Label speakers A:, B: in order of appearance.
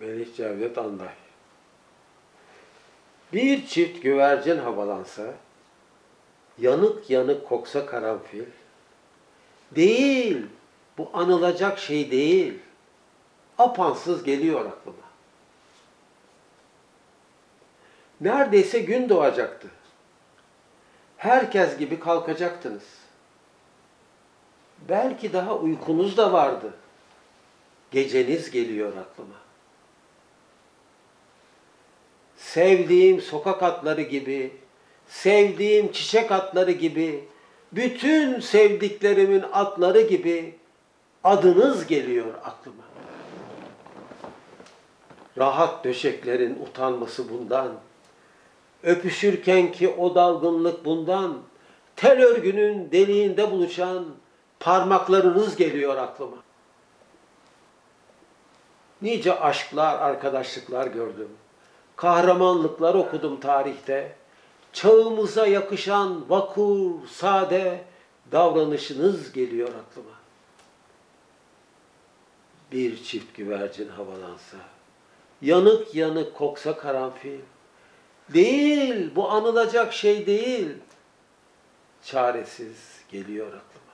A: Melih Cevdet Anday. Bir çift güvercin havalansa, yanık yanık koksa karanfil, değil, bu anılacak şey değil, apansız geliyor aklıma. Neredeyse gün doğacaktı. Herkes gibi kalkacaktınız. Belki daha uykunuz da vardı. Geceniz geliyor aklıma. Sevdiğim sokak atları gibi, sevdiğim çiçek atları gibi, bütün sevdiklerimin atları gibi adınız geliyor aklıma. Rahat döşeklerin utanması bundan. Öpüşürken ki o dalgınlık bundan. Tel örgünün deliğinde buluşan parmaklarınız geliyor aklıma. Nice aşklar, arkadaşlıklar gördüm. Kahramanlıklar okudum tarihte. Çağımıza yakışan vakur, sade davranışınız geliyor aklıma. Bir çift güvercin havalansa, yanık yanık koksa karanfil, değil, bu anılacak şey değil. Çaresiz geliyor aklıma.